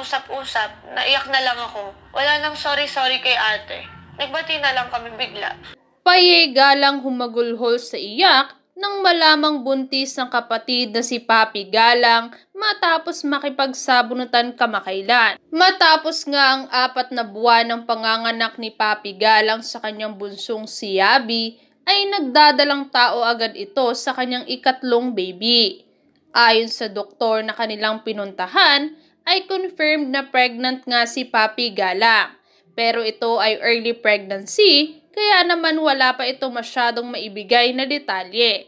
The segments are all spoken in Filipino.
usap, naiyak na lang ako. Wala nang sorry-sorry kay ate. Nagbati na lang kami bigla. Payegalang humagulhol sa iyak nang malamang buntis ng kapatid na si Papi Galang matapos makipagsabunutan kamakailan. Matapos nga ang apat na buwan ng panganganak ni Papi Galang sa kanyang bunsong si Yabi, ay nagdadalang tao agad ito sa kanyang ikatlong baby. Ayon sa doktor na kanilang pinuntahan, ay confirmed na pregnant nga si Papi Galang. Pero ito ay early pregnancy, kaya naman wala pa ito masyadong maibigay na detalye.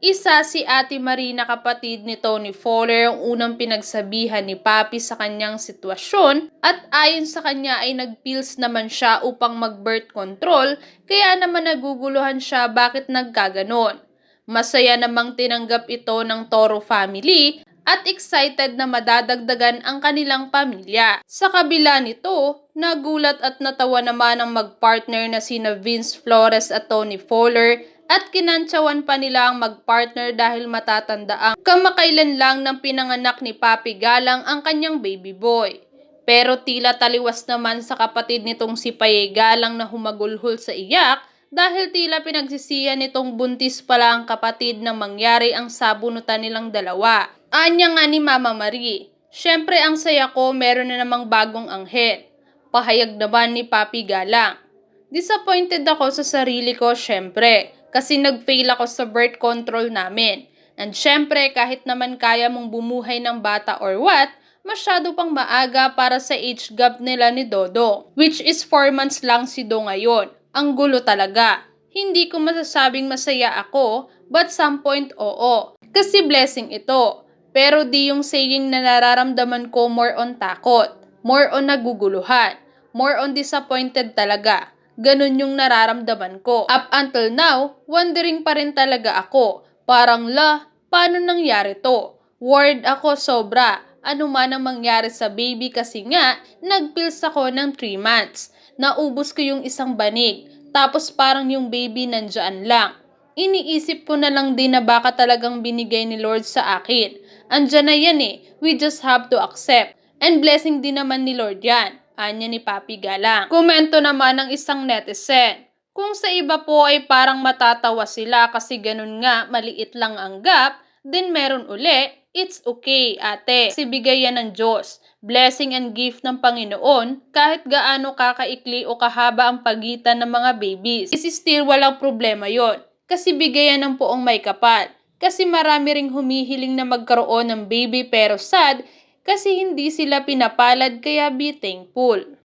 Isa si Ate Marina kapatid ni Tony Fowler ang unang pinagsabihan ni Papi sa kanyang sitwasyon at ayon sa kanya ay nagpills naman siya upang mag-birth control kaya naman naguguluhan siya bakit nagkaganon. Masaya namang tinanggap ito ng Toro family at excited na madadagdagan ang kanilang pamilya. Sa kabila nito, nagulat at natawa naman ang magpartner na sina Vince Flores at Tony Fowler at kinantsawan pa nila ang magpartner dahil matatanda ang kamakailan lang ng pinanganak ni Papi Galang ang kanyang baby boy. Pero tila taliwas naman sa kapatid nitong si Paye Galang na humagulhol sa iyak dahil tila pinagsisiyan nitong buntis pala ang kapatid nang mangyari ang sabunutan nilang dalawa. Anya nga ni Mama Marie, Siyempre ang saya ko meron na namang bagong anghel. Pahayag naman ni Papi Galang. Disappointed ako sa sarili ko syempre kasi nag-fail ako sa birth control namin. And syempre kahit naman kaya mong bumuhay ng bata or what, masyado pang maaga para sa age gap nila ni Dodo. Which is 4 months lang si Do ngayon. Ang gulo talaga. Hindi ko masasabing masaya ako, but some point oo. Kasi blessing ito. Pero di yung saying na nararamdaman ko more on takot, more on naguguluhan, more on disappointed talaga. Ganun yung nararamdaman ko. Up until now, wondering pa rin talaga ako. Parang la, paano nangyari to? Worried ako sobra. Ano man ang mangyari sa baby kasi nga, nagpills ako ng 3 months. Naubos ko yung isang banig. Tapos parang yung baby nandyan lang. Iniisip ko na lang din na baka talagang binigay ni Lord sa akin. Andyan na yan eh. We just have to accept. And blessing din naman ni Lord yan. Anya ni Papi Galang. Komento naman ng isang netizen. Kung sa iba po ay parang matatawa sila kasi ganun nga maliit lang ang gap, then meron uli, it's okay ate. Kasi bigay yan ng Diyos. Blessing and gift ng Panginoon kahit gaano kakaikli o kahaba ang pagitan ng mga babies. Is still walang problema yon kasi bigayan ng poong may kapal. Kasi marami ring humihiling na magkaroon ng baby pero sad kasi hindi sila pinapalad kaya be thankful.